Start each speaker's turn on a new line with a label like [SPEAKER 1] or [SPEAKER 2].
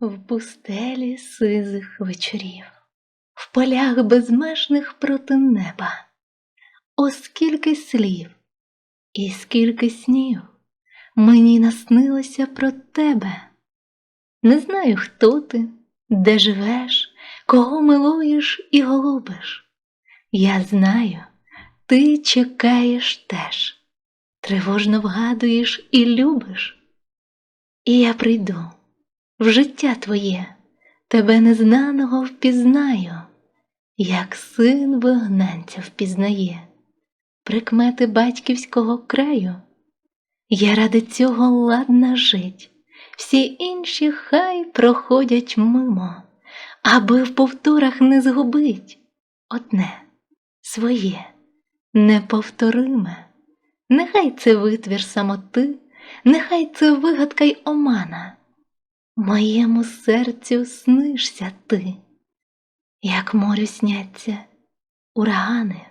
[SPEAKER 1] в пустелі сизих вечорів, в полях безмежних проти неба. О, скільки слів і скільки снів мені наснилося про тебе. Не знаю, хто ти, де живеш, кого милуєш і голубиш. Я знаю, ти чекаєш теж, тривожно вгадуєш і любиш. І я прийду в життя твоє, тебе незнаного впізнаю, як син вигнанця впізнає прикмети батьківського краю. Я ради цього ладна жить, всі інші хай проходять мимо, аби в повторах не згубить одне своє, неповториме. Нехай це витвір самоти, нехай це вигадка й омана. Моєму серцю снишся ти, як морю сняться урагани.